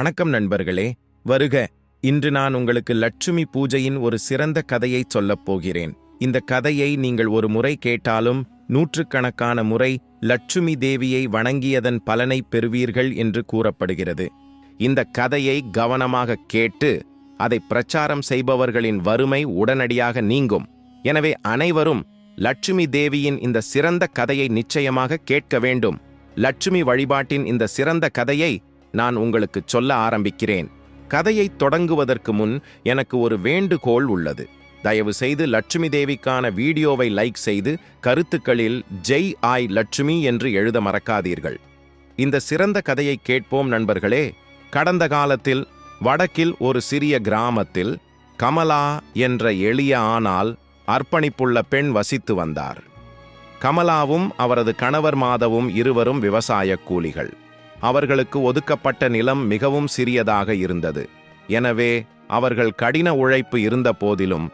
வணக்கம் நண்பர்களே. வருக. இன்று நான் உங்களுக்கு லட்சுமி பூஜையின் ஒரு சிறந்த கதையை சொல்லப் போகிறேன். இந்த கதையை நீங்கள் ஒரு முறை கேட்டாலும் நூற்றுக்கணக்கான முறை லட்சுமி தேவியை வணங்கியதன் பலனை பெறுவீர்கள் என்று கூறப்படுகிறது. இந்த கதையை கவனமாக கேட்டு அதை பிரச்சாரம் செய்பவர்களின் வறுமை உடனடியாக நீங்கும். எனவே அனைவரும் லட்சுமி தேவியின் இந்த சிறந்த கதையை நிச்சயமாக கேட்க வேண்டும். லட்சுமி வழிபாட்டின் இந்த சிறந்த கதையை நான் உங்களுக்கு சொல்ல ஆரம்பிக்கிறேன். கதையை தொடங்குவதற்கு முன் எனக்கு ஒரு வேண்டுகோள் உள்ளது. தயவு செய்து லட்சுமி தேவிக்கான வீடியோவை லைக் செய்து கருத்துக்களில் ஜெய் ஆய் லட்சுமி என்று எழுத மறக்காதீர்கள். இந்த சிறந்த கதையை கேட்போம் நண்பர்களே. கடந்த காலத்தில் வடக்கில் ஒரு சிறிய கிராமத்தில் கமலா என்ற எளிய ஆனால் அர்ப்பணிப்புள்ள பெண் வசித்து வந்தார். கமலாவும் அவரது கணவர் மாதவும் இருவரும் விவசாய கூலிகள். அவர்களுக்கு ஒதுக்கப்பட்ட நிலம் மிகவும் சிறியதாக இருந்தது. எனவே அவர்கள் கடின உழைப்பு இருந்த போதிலும்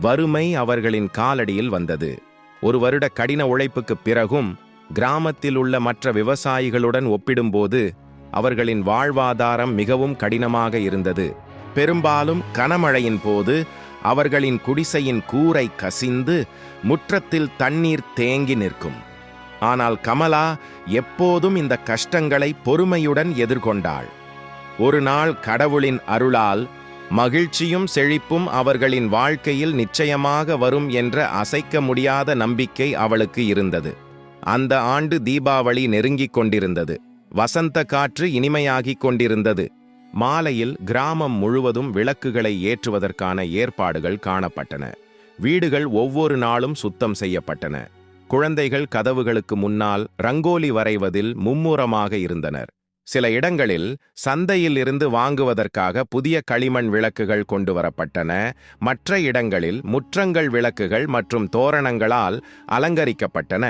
வறுமை அவர்களின் காலடியில் வந்தது. ஒரு வருட கடின உழைப்புக்குப் பிறகும் கிராமத்தில் உள்ள மற்ற விவசாயிகளுடன் ஒப்பிடும்போது அவர்களின் வாழ்வாதாரம் மிகவும் கடினமாக இருந்தது. பெரும்பாலும் கனமழையின் போது அவர்களின் குடிசையின் கூரை கசிந்து முற்றத்தில் தண்ணீர் தேங்கி நிற்கும். ஆனால் கமலா எப்போதும் இந்த கஷ்டங்களை பொறுமையுடன் எதிர்கொண்டாள். ஒரு நாள் கடவுளின் அருளால் மகிழ்ச்சியும் செழிப்பும் அவர்களின் வாழ்க்கையில் நிச்சயமாக வரும் என்ற அசைக்க முடியாத நம்பிக்கை அவளுக்கு இருந்தது. அந்த ஆண்டு தீபாவளி நெருங்கிக் கொண்டிருந்தது. வசந்த காற்று இனிமையாகிக் கொண்டிருந்தது. மாலையில் கிராமம் முழுவதும் விளக்குகளை ஏற்றுவதற்கான ஏற்பாடுகள் காணப்பட்டன. வீடுகள் ஒவ்வொரு நாளும் சுத்தம் செய்யப்பட்டன. குழந்தைகள் கதவுகளுக்கு முன்னால் ரங்கோலி வரைவதில் மும்முரமாக இருந்தனர். சில இடங்களில் சந்தையில் இருந்து வாங்குவதற்காக புதிய களிமண் விளக்குகள் கொண்டு வரப்பட்டன. மற்ற இடங்களில் முற்றங்கள் விளக்குகள் மற்றும் தோரணங்களால் அலங்கரிக்கப்பட்டன.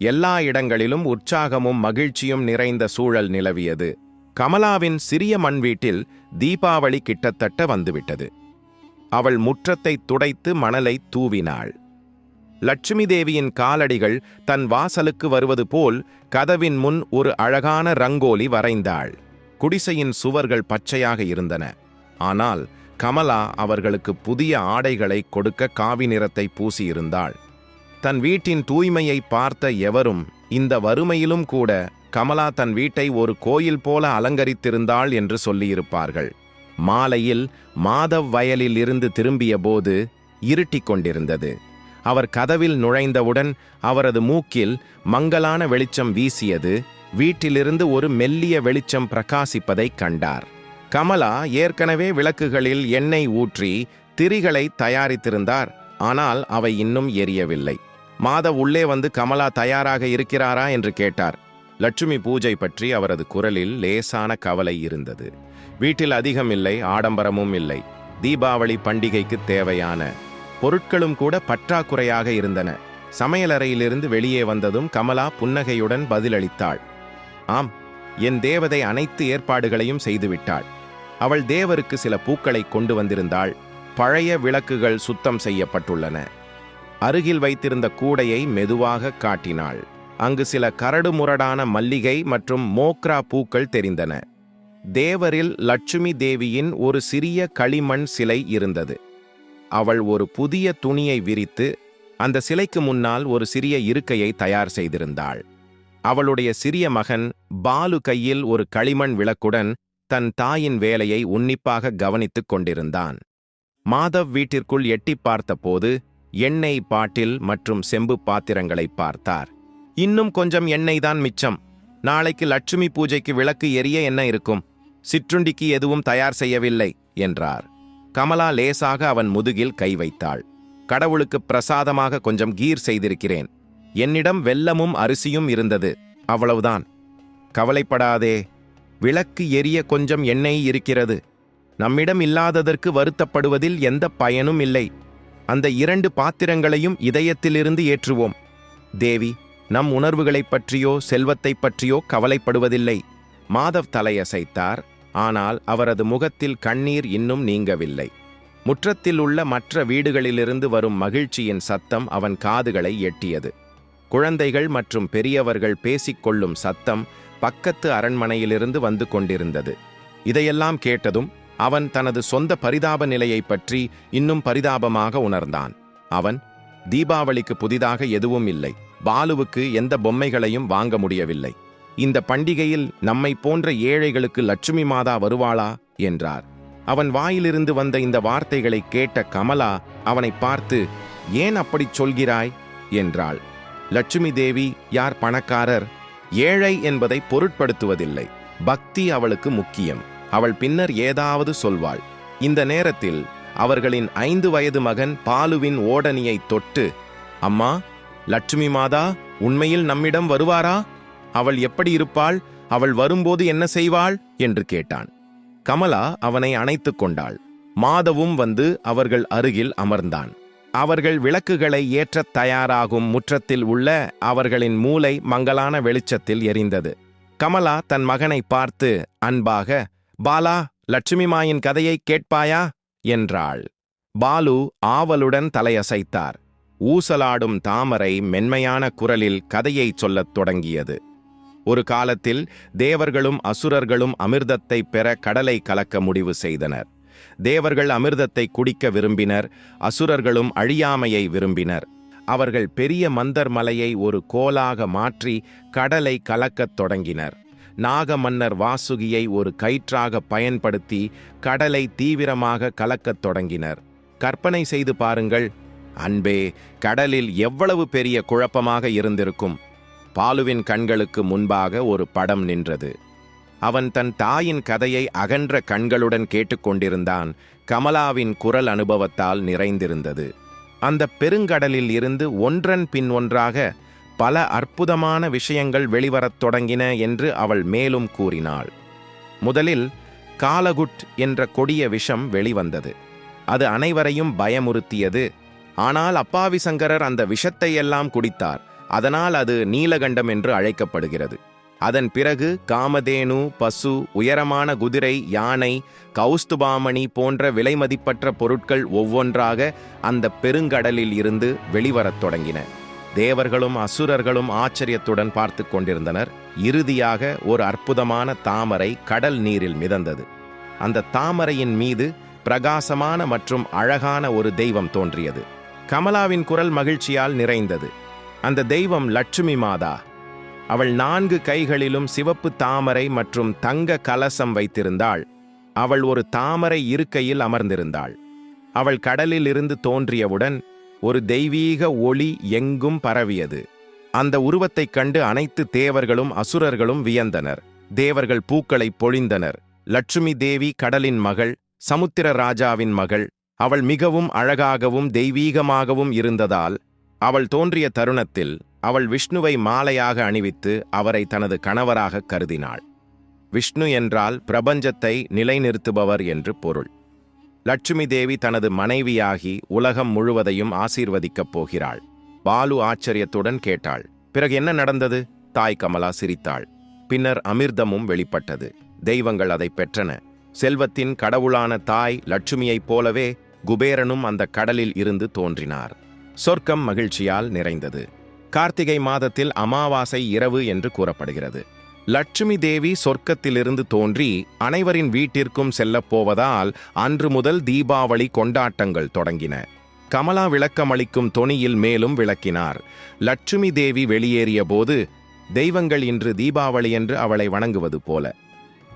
எல்லா இடங்களிலும் உற்சாகமும் மகிழ்ச்சியும் நிறைந்த சூழல் நிலவியது. கமலாவின் சிறிய மண் வீட்டில் தீபாவளி கிட்டத்தட்ட வந்துவிட்டது. அவள் முற்றத்தை துடைத்து மணலை தூவினாள். லட்சுமி தேவியின் காலடிகள் தன் வாசலுக்கு வருவது போல் கதவின் முன் ஒரு அழகான ரங்கோலி வரைந்தாள். குடிசையின் சுவர்கள் பச்சையாக இருந்தன. ஆனால் கமலா அவர்களுக்கு புதிய ஆடைகளை கொடுக்க காவி நிறத்தை பூசியிருந்தாள் தன் வீட்டின் தூய்மையை பார்த்த எவரும் இந்த வறுமையிலும் கூட கமலா தன் வீட்டை ஒரு கோயில் போல அலங்கரித்திருந்தாள் என்று சொல்லியிருப்பார்கள். மாலையில் மாதவ் வயலில் இருந்து திரும்பிய போது இருட்டிக் கொண்டிருந்தது. அவர் கதவில் நுழைந்தவுடன் அவரது மூக்கில் மங்கலான வெளிச்சம் வீசியது. வீட்டிலிருந்து ஒரு மெல்லிய வெளிச்சம் பிரகாசிப்பதைக் கண்டார். கமலா ஏற்கனவே விளக்குகளில் எண்ணெய் ஊற்றி திரிகளை தயாரித்திருந்தார். ஆனால் அவை இன்னும் எரியவில்லை. மாதவ் உள்ளே வந்து கமலா தயாராக இருக்கிறாரா என்று கேட்டார். லட்சுமி பூஜை பற்றி அவரது குரலில் லேசான கவலை இருந்தது. வீட்டில் அதிகம் இல்லை ஆடம்பரமும் இல்லை. தீபாவளி பண்டிகைக்கு தேவையான பொருட்களும் கூட பற்றாக்குறையாக இருந்தன. சமையலறையிலிருந்து வெளியே வந்ததும் கமலா புன்னகையுடன் பதிலளித்தாள். ஆம் என் தேவதை அனைத்து ஏற்பாடுகளையும் செய்துவிட்டாள். அவள் தேவருக்கு சில பூக்களை கொண்டு வந்திருந்தாள். பழைய விளக்குகள் சுத்தம் செய்யப்பட்டுள்ளன. அருகில் வைத்திருந்த கூடையை மெதுவாக காட்டினாள். அங்கு சில கரடுமுரடான மல்லிகை மற்றும் மோக்ரா பூக்கள் தெரிந்தன. தேவரில் லட்சுமி தேவியின் ஒரு சிறிய களிமண் சிலை இருந்தது. அவள் ஒரு புதிய துணியை விரித்து அந்த சிலைக்கு முன்னால் ஒரு சிறிய இருக்கையை தயார் செய்திருந்தாள். அவளுடைய சிறிய மகன் பாலு கையில் ஒரு களிமண் விளக்குடன் தன் தாயின் வேலையை உன்னிப்பாக கவனித்துக் கொண்டிருந்தான். மாதவ் வீட்டிற்குள் எட்டிப் பார்த்தபோது எண்ணெய் பாட்டில் மற்றும் செம்பு பாத்திரங்களை பார்த்தார். இன்னும் கொஞ்சம் எண்ணெய் தான் மிச்சம். நாளைக்கு லட்சுமி பூஜைக்கு விளக்கு எரிய என்ன இருக்கும்? சிற்றுண்டிக்கு எதுவும் தயார் செய்யவில்லை என்றார். கமலா லேசாக அவன் முதுகில் கை வைத்தாள். கடவுளுக்கு பிரசாதமாக கொஞ்சம் கீர் செய்திருக்கிறேன். என்னிடம் வெல்லமும் அரிசியும் இருந்தது. அவ்வளவுதான். கவலைப்படாதே. விளக்கு எரிய கொஞ்சம் எண்ணெய் இருக்கிறது. நம்மிடம் இல்லாததற்கு வருத்தப்படுவதில் எந்த பயனும் இல்லை. அந்த இரண்டு பாத்திரங்களையும் இதயத்திலிருந்து ஏற்றுவோம். தேவி நம் உணர்வுகளைப் பற்றியோ செல்வத்தைப் பற்றியோ கவலைப்படுவதில்லை. மாதவ் தலையசைத்தார். ஆனால் அவரது முகத்தில் கண்ணீர் இன்னும் நீங்கவில்லை. முற்றத்தில் உள்ள மற்ற வீடுகளிலிருந்து வரும் மகிழ்ச்சியின் சத்தம் அவன் காதுகளை எட்டியது. குழந்தைகள் மற்றும் பெரியவர்கள் பேசிக்கொள்ளும் சத்தம் பக்கத்து அரண்மனையிலிருந்து வந்து கொண்டிருந்தது. இதையெல்லாம் கேட்டதும் அவன் தனது சொந்த பரிதாப நிலையைப் பற்றி இன்னும் பரிதாபமாக உணர்ந்தான். அவன் தீபாவளிக்கு புதிதாக எதுவும் இல்லை. பாலுவுக்கு எந்த பொம்மைகளையும் வாங்க முடியவில்லை. இந்த பண்டிகையில் நம்மை போன்ற ஏழைகளுக்கு லட்சுமி மாதா வருவாளா? என்றார். அவன் வாயிலிருந்து வந்த இந்த வார்த்தைகளை கேட்ட கமலா அவனை பார்த்து ஏன் அப்படிச் சொல்கிறாய்? என்றாள். லட்சுமி தேவி யார் பணக்காரர்? ஏழை என்பதை பொருட்படுத்துவதில்லை. பக்தி அவளுக்கு முக்கியம். அவள் பின்னர் ஏதாவது சொல்வாள். இந்த நேரத்தில் அவர்களின் ஐந்து வயது மகன் பாலுவின் ஓடனியை தொட்டு அம்மா லட்சுமி மாதா உண்மையில் நம்மிடம் வருவாரா? அவள் எப்படி இருப்பாள்? அவள் வரும்போது என்ன செய்வாள்? என்று கேட்டான். கமலா அவனை அணைத்துக் கொண்டாள். மாதவும் வந்து அவர்கள் அருகில் அமர்ந்தான். அவர்கள் விளக்குகளை ஏற்றத் தயாராகும் முற்றத்தில் உள்ள அவர்களின் மூலை மங்கலான வெளிச்சத்தில் எரிந்தது. கமலா தன் மகனை பார்த்து அன்பாக பாலா லட்சுமிமாயின் கதையை கேட்பாயா? என்றாள். பாலு ஆவலுடன் தலையசைத்தார். ஊசலாடும் தாமரை மென்மையான குரலில் கதையைச் சொல்லத் தொடங்கியது. ஒரு காலத்தில் தேவர்களும் அசுரர்களும் அமிர்தத்தை பெற கடலை கலக்க முடிவு செய்தனர். தேவர்கள் அமிர்தத்தை குடிக்க விரும்பினர் அசுரர்களும் அழியாமையை விரும்பினர். அவர்கள் பெரிய மந்தர் மலையை ஒரு கோலாக மாற்றி கடலை கலக்கத் தொடங்கினர். நாக மன்னர் வாசுகியை ஒரு கயிற்றாக பயன்படுத்தி கடலை தீவிரமாக கலக்கத் தொடங்கினர். கற்பனை செய்து பாருங்கள் அன்பே கடலில் எவ்வளவு பெரிய குழப்பமாக இருந்திருக்கும். பாலுவின் கண்களுக்கு முன்பாக ஒரு படம் நின்றது. அவன் தன் தாயின் கதையை அகன்ற கண்களுடன் கேட்டுக்கொண்டிருந்தான். கமலாவின் குரல் அனுபவத்தால் நிறைந்திருந்தது. அந்த பெருங்கடலில் இருந்து ஒன்றன் பின் ஒன்றாக பல அற்புதமான விஷயங்கள் வெளிவரத் தொடங்கின என்று அவள் மேலும் கூறினாள். முதலில் காலகுட் என்ற கொடிய விஷம் வெளிவந்தது. அது அனைவரையும் பயமுறுத்தியது. ஆனால் அப்பாவி சங்கரர் அந்த விஷத்தை எல்லாம் குடித்தார். அதனால் அது நீலகண்டம் என்று அழைக்கப்படுகிறது. அதன் பிறகு காமதேனு பசு உயரமான குதிரை யானை கௌஸ்துபாமணி போன்ற விலைமதிப்பற்ற பொருட்கள் ஒவ்வொன்றாக அந்த பெருங்கடலில் இருந்து வெளிவரத் தொடங்கின. தேவர்களும் அசுரர்களும் ஆச்சரியத்துடன் பார்த்து கொண்டிருந்தனர். இறுதியாக ஒரு அற்புதமான தாமரை கடல் நீரில் மிதந்தது. அந்த தாமரையின் மீது பிரகாசமான மற்றும் அழகான ஒரு தெய்வம் தோன்றியது. கமலாவின் குரல் மகிழ்ச்சியால் நிறைந்தது. அந்த தெய்வம் லட்சுமி மாதா. அவள் நான்கு கைகளிலும் சிவப்பு தாமரை மற்றும் தங்க கலசம் வைத்திருந்தாள். அவள் ஒரு தாமரை இருக்கையில் அமர்ந்திருந்தாள். அவள் கடலில் இருந்து தோன்றியவுடன் ஒரு தெய்வீக ஒளி எங்கும் பரவியது. அந்த உருவத்தைக் கண்டு அனைத்து தேவர்களும் அசுரர்களும் வியந்தனர். தேவர்கள் பூக்களை பொழிந்தனர். லட்சுமி தேவி கடலின் மகள் சமுத்திர ராஜாவின் மகள். அவள் மிகவும் அழகாகவும் தெய்வீகமாகவும் இருந்ததால் அவள் தோன்றிய தருணத்தில் அவள் விஷ்ணுவை மாலையாக அணிவித்து அவரை தனது கணவராக கருதினாள். விஷ்ணு என்றால் பிரபஞ்சத்தை நிலைநிறுத்துபவர் என்று பொருள். லட்சுமி தேவி தனது மனைவியாகி உலகம் முழுவதையும் ஆசீர்வதிக்கப் போகிறாள். பாலு ஆச்சரியத்துடன் கேட்டாள் பிறகு என்ன நடந்தது? தாய் கமலா சிரித்தாள். பின்னர் அமிர்தமும் வெளிப்பட்டது. தெய்வங்கள் அதை பெற்றன. செல்வத்தின் கடவுளான தாய் லட்சுமியைப் போலவே குபேரனும் அந்த கடலில் இருந்து தோன்றினார். சொர்க்கம் மகிழ்ச்சியால் நிறைந்தது. கார்த்திகை மாதத்தில் அமாவாசை இரவு என்று கூறப்படுகிறது. லட்சுமி தேவி சொர்க்கத்திலிருந்து தோன்றி அனைவரின் வீட்டிற்கும் செல்லப் போவதால் அன்று முதல் தீபாவளி கொண்டாட்டங்கள் தொடங்கின. கமலா விளக்கமளிக்கும் தொனியில் மேலும் விளக்கினார். லட்சுமி தேவி வெளியேறிய போது தெய்வங்கள் இன்று தீபாவளி என்று அவளை வணங்குவது போல.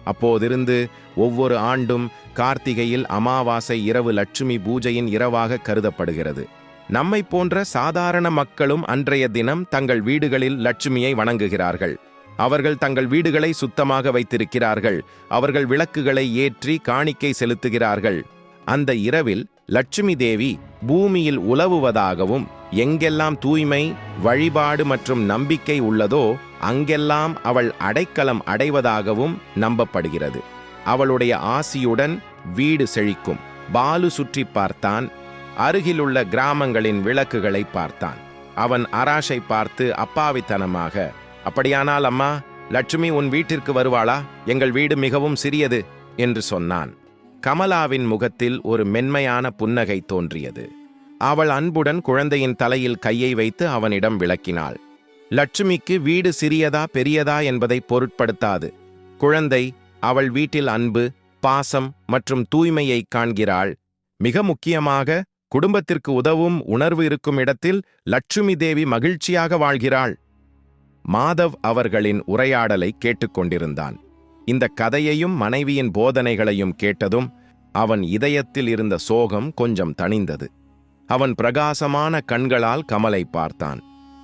அப்போதிருந்து ஒவ்வொரு ஆண்டும் கார்த்திகையில் அமாவாசை இரவு லட்சுமி பூஜையின் இரவாக கருதப்படுகிறது. நம்மை போன்ற சாதாரண மக்களும் அன்றைய தினம் தங்கள் வீடுகளில் லட்சுமியை வணங்குகிறார்கள். அவர்கள் தங்கள் வீடுகளை சுத்தமாக வைத்திருக்கிறார்கள். அவர்கள் விளக்குகளை ஏற்றி காணிக்கை செலுத்துகிறார்கள். அந்த இரவில் லட்சுமி தேவி பூமியில் உலவுவதாகவும் எங்கெல்லாம் தூய்மை வழிபாடு மற்றும் நம்பிக்கை உள்ளதோ அங்கெல்லாம் அவள் அடைக்கலம் அடைவதாகவும் நம்பப்படுகிறது. அவளுடைய ஆசியுடன் வீடு செழிக்கும். பாலு சுற்றி பார்த்தான் அருகிலுள்ள கிராமங்களின் விளக்குகளை பார்த்தான். அவன் அராஷை பார்த்து அப்பாவித்தனமாக அப்படியானால் அம்மா லட்சுமி உன் வீட்டிற்கு வருவாளா? எங்கள் வீடு மிகவும் சிறியது என்று சொன்னான். கமலாவின் முகத்தில் ஒரு மென்மையான புன்னகை தோன்றியது. அவள் அன்புடன் குழந்தையின் தலையில் கையை வைத்து அவனிடம் விளக்கினாள். லட்சுமிக்கு வீடு சிறியதா பெரியதா என்பதை பொருட்படுத்தாது. குழந்தை அவள் வீட்டில் அன்பு பாசம் மற்றும் தூய்மையை காண்கிறாள். மிக முக்கியமாக குடும்பத்திற்கு உதவும் உணர்வு இருக்கும் இடத்தில் லட்சுமி தேவி மகிழ்ச்சியாக வாழ்கிறாள். மாதவ் அவர்களின் உரையாடலை கேட்டுக்கொண்டிருந்தான். இந்த கதையையும் மனைவியின் போதனைகளையும் கேட்டதும் அவன் இதயத்தில் இருந்த சோகம் கொஞ்சம் தணிந்தது. அவன் பிரகாசமான கண்களால் கமலை பார்த்தான்.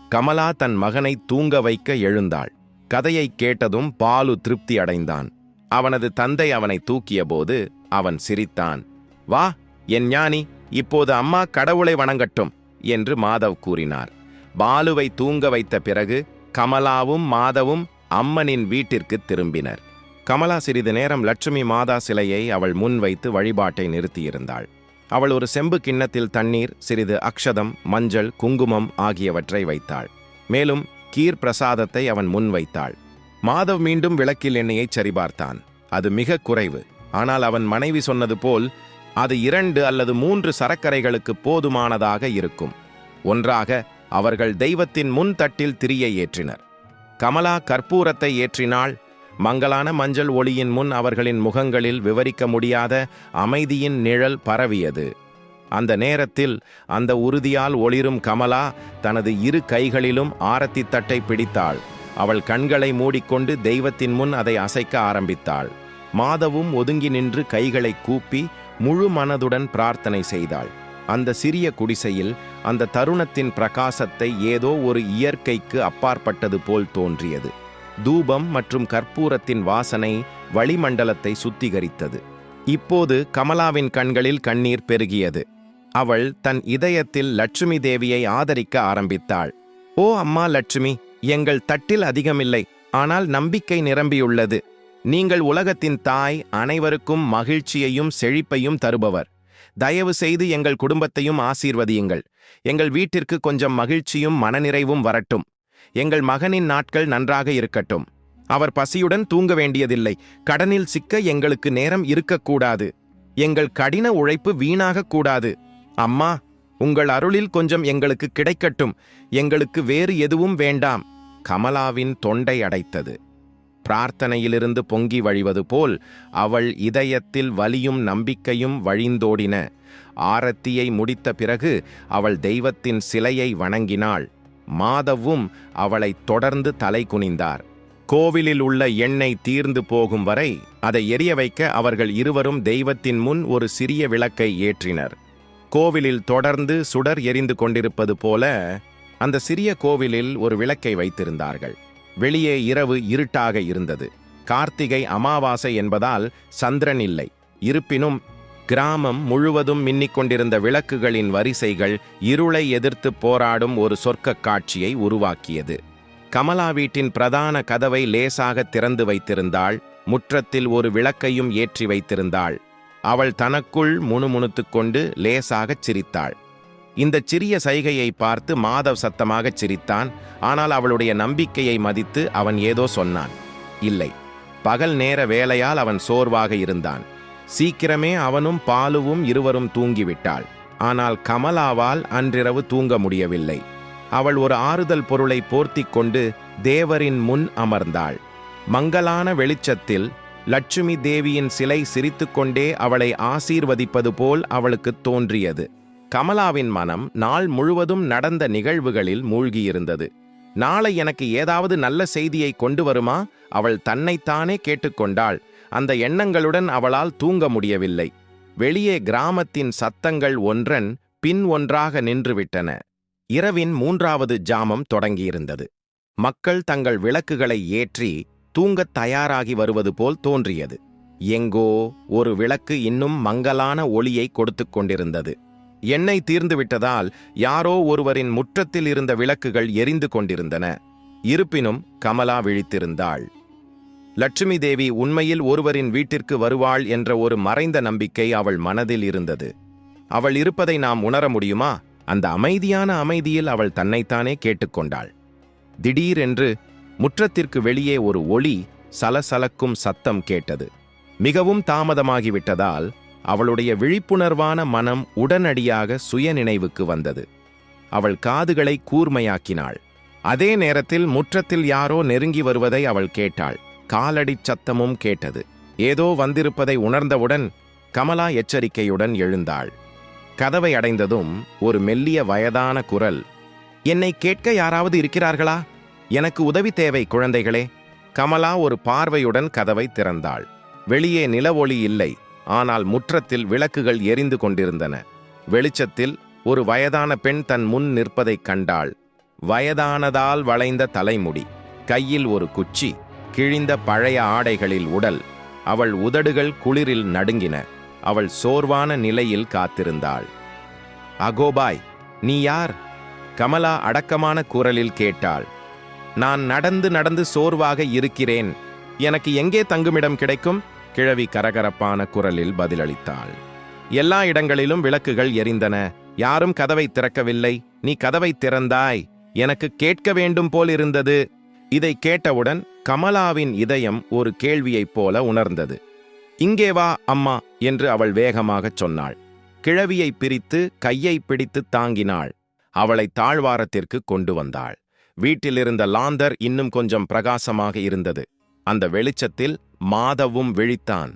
கமலா தன் மகனை தூங்க வைக்க எழுந்தாள். கதையை கேட்டதும் பாலு திருப்தி அடைந்தான். அவனது தந்தை அவனை தூக்கியபோது அவன் சிரித்தான். வா என் ஞானி! இப்போது அம்மா கடவுளை வணங்கட்டும் என்று மாதவ் கூறினார். பாலுவை தூங்க வைத்த பிறகு கமலாவும் மாதவும் அம்மனின் வீட்டிற்கு திரும்பினர். கமலா சிறிது நேரம் லட்சுமி மாதா சிலையை அவள் முன் வைத்து வழிபாட்டை நிறுத்தியிருந்தாள். அவள் ஒரு செம்பு கிண்ணத்தில் தண்ணீர் சிறிது அக்ஷதம் மஞ்சள் குங்குமம் ஆகியவற்றை வைத்தாள். மேலும் கீர் பிரசாதத்தை அவன் முன் வைத்தாள். மாதவ் மீண்டும் விளக்கில் எண்ணெயை சரிபார்த்தான். அது மிக குறைவு. ஆனால் அவன் மனைவி சொன்னது போல் அது இரண்டு அல்லது மூன்று சரக்கரைகளுக்கு போதுமானதாக இருக்கும். ஒன்றாக அவர்கள் தெய்வத்தின் முன் தட்டில் திரியை ஏற்றினர். கமலா கற்பூரத்தை ஏற்றினாள். மங்களான மஞ்சள் ஒளியின் முன் அவர்களின் முகங்களில் விவரிக்க முடியாத அமைதியின் நிழல் பரவியது. அந்த நேரத்தில் அந்த உறுதியால் ஒளிரும் கமலா தனது இரு கைகளிலும் ஆரத்தி தட்டை பிடித்தாள். அவள் கண்களை மூடிக்கொண்டு தெய்வத்தின் முன் அதை அசைக்க ஆரம்பித்தாள். மாதவும் ஒதுங்கி நின்று கைகளை கூப்பி முழு மனதுடன் பிரார்த்தனை செய்தாள். அந்த சிறிய குடிசையில் அந்த தருணத்தின் பிரகாசத்தை ஏதோ ஒரு இயற்கைக்கு அப்பாற்பட்டது போல் தோன்றியது. தூபம் மற்றும் கற்பூரத்தின் வாசனை வளிமண்டலத்தை சுத்திகரித்தது. இப்போது கமலாவின் கண்களில் கண்ணீர் பெருகியது. அவள் தன் இதயத்தில் லட்சுமி தேவியை ஆதரிக்க ஆரம்பித்தாள். ஓ அம்மா லட்சுமி எங்கள் தட்டில் அதிகமில்லை. ஆனால் நம்பிக்கை நிரம்பியுள்ளது. நீங்கள் உலகத்தின் தாய் அனைவருக்கும் மகிழ்ச்சியையும் செழிப்பையும் தருபவர். தயவு செய்து எங்கள் குடும்பத்தையும் ஆசீர்வதியுங்கள். எங்கள் வீட்டிற்கு கொஞ்சம் மகிழ்ச்சியும் மனநிறைவும் வரட்டும். எங்கள் மகனின் நாட்கள் நன்றாக இருக்கட்டும். அவர் பசியுடன் தூங்க வேண்டியதில்லை. கடனில் சிக்க எங்களுக்கு நேரம் இருக்கக்கூடாது. எங்கள் கடின உழைப்பு வீணாகக்கூடாது அம்மா உங்கள் அருளில் கொஞ்சம் எங்களுக்கு கிடைக்கட்டும். எங்களுக்கு வேறு எதுவும் வேண்டாம். கமலாவின் தொண்டை அடைத்தது. பிரார்த்தனையிலிருந்து பொங்கி வழிவது போல் அவள் இதயத்தில் வலியும் நம்பிக்கையும் வழிந்தோடின. ஆரத்தியை முடித்த பிறகு அவள் தெய்வத்தின் சிலையை வணங்கினாள். மாதவும் அவளை தொடர்ந்து தலை குனிந்தார். கோவிலில் உள்ள எண்ணெய் தீர்ந்து போகும் வரை அதை எரிய வைக்க அவர்கள் இருவரும் தெய்வத்தின் முன் ஒரு சிறிய விளக்கை ஏற்றினர். கோவிலில் தொடர்ந்து சுடர் எரிந்து கொண்டிருப்பது போல அந்த சிறிய கோவிலில் ஒரு விளக்கை வைத்திருந்தார்கள். வெளியே இரவு இருட்டாக இருந்தது. கார்த்திகை அமாவாசை என்பதால் சந்திரன் இல்லை. இருப்பினும் கிராமம் முழுவதும் மின்னிக் கொண்டிருந்த விளக்குகளின் வரிசைகள் இருளை எதிர்த்து போராடும் ஒரு சொர்க்க காட்சியை உருவாக்கியது. கமலா வீட்டின் பிரதான கதவை லேசாக திறந்து வைத்திருந்தாள். முற்றத்தில் ஒரு விளக்கையும் ஏற்றி வைத்திருந்தாள். அவள் தனக்குள் முணுமுணுத்துக் கொண்டு லேசாகச் சிரித்தாள். இந்த சிறிய சைகையை பார்த்து மாதவ் சத்தமாகச் சிரித்தான். ஆனால் அவளுடைய நம்பிக்கையை மதித்து அவன் ஏதோ சொன்னான். இல்லை. பகல் நேர வேலையால் அவன் சோர்வாக இருந்தான். சீக்கிரமே அவனும் பாலுவும் இருவரும் தூங்கிவிட்டாள். ஆனால் கமலாவால் அன்றிரவு தூங்க முடியவில்லை. அவள் ஒரு ஆறுதல் பொருளை போர்த்திக் கொண்டு தேவரின் முன் அமர்ந்தாள். மங்கலான வெளிச்சத்தில் லட்சுமி தேவியின் சிலை சிரித்துக்கொண்டே அவளை ஆசீர்வதிப்பது போல் அவளுக்குத் தோன்றியது. கமலாவின் மனம் நாள் முழுவதும் நடந்த நிகழ்வுகளில் மூழ்கியிருந்தது. நாளை எனக்கு ஏதாவது நல்ல செய்தியை கொண்டு வருமா? அவள் தன்னைத்தானே கேட்டுக்கொண்டாள். அந்த எண்ணங்களுடன் அவளால் தூங்க முடியவில்லை. வெளியே கிராமத்தின் சத்தங்கள் ஒன்றன் பின் ஒன்றாக நின்றுவிட்டன. இரவின் மூன்றாவது ஜாமம் தொடங்கியிருந்தது. மக்கள் தங்கள் விளக்குகளை ஏற்றி தூங்கத் தயாராகி வருவது போல் தோன்றியது. எங்கோ ஒரு விளக்கு இன்னும் மங்கலான ஒளியை கொடுத்துக் கொண்டிருந்தது. எண்ணெய் தீர்ந்துவிட்டதால் யாரோ ஒருவரின் முற்றத்தில் இருந்த விளக்குகள் எரிந்து கொண்டிருந்தன. இருப்பினும் கமலா விழித்திருந்தாள். லட்சுமி தேவி உண்மையில் ஒருவரின் வீட்டிற்கு வருவாள் என்ற ஒரு மறைந்த நம்பிக்கை அவள் மனதில் இருந்தது. அவள் இருப்பதை நாம் உணர முடியுமா? அந்த அமைதியான அமைதியில் அவள் தன்னைத்தானே கேட்டுக்கொண்டாள். திடீரென்று முற்றத்திற்கு வெளியே ஒரு ஒளி சலசலக்கும் சத்தம் கேட்டது. மிகவும் தாமதமாகிவிட்டதால் அவளுடைய விழிப்புணர்வான மனம் உடனடியாக சுயநினைவுக்கு வந்தது. அவள் காதுகளை கூர்மையாக்கினாள். அதே நேரத்தில் முற்றத்தில் யாரோ நெருங்கி வருவதை அவள் கேட்டாள். காலடிச் சத்தமும் கேட்டது. ஏதோ வந்திருப்பதை உணர்ந்தவுடன் கமலா எச்சரிக்கையுடன் எழுந்தாள். கதவை அடைந்ததும் ஒரு மெல்லிய வயதான குரல் என்னை கேட்க யாராவது இருக்கிறார்களா? எனக்கு உதவி தேவை குழந்தைகளே. கமலா ஒரு பார்வையுடன் கதவை திறந்தாள். வெளியே நிலவொளி இல்லை. ஆனால் முற்றத்தில் விளக்குகள் எரிந்து கொண்டிருந்தன. வெளிச்சத்தில் ஒரு வயதான பெண் தன் முன் நிற்பதைக் கண்டாள். வயதானதால் வளைந்த தலைமுடி கையில் ஒரு குச்சி கிழிந்த பழைய ஆடைகளில் உடல் அவள் உதடுகள் குளிரில் நடுங்கின அவள் சோர்வான நிலையில் காத்திருந்தாள். அகோபாய் நீ யார்? கமலா அடக்கமான குரலில் கேட்டாள். நான் நடந்து நடந்து சோர்வாக இருக்கிறேன். எனக்கு எங்கே தங்குமிடம் கிடைக்கும்? கிழவி கரகரப்பான குரலில் பதிலளித்தாள். எல்லா இடங்களிலும் விளக்குகள் எரிந்தன. யாரும் கதவை திறக்கவில்லை. நீ கதவை திறந்தாய். எனக்கு கேட்க வேண்டும் போல் இருந்தது. இதை கேட்டவுடன் கமலாவின் இதயம் ஒரு கேள்வியைப் போல உணர்ந்தது. இங்கே வா அம்மா என்று அவள் வேகமாகச் சொன்னாள். கிழவியை பிரித்து கையை பிடித்து தாங்கினாள். அவளை தாழ்வாரத்திற்கு கொண்டு வந்தாள். வீட்டிலிருந்த லாந்தர் இன்னும் கொஞ்சம் பிரகாசமாக இருந்தது. அந்த வெளிச்சத்தில் மாதவும் விழித்தான்.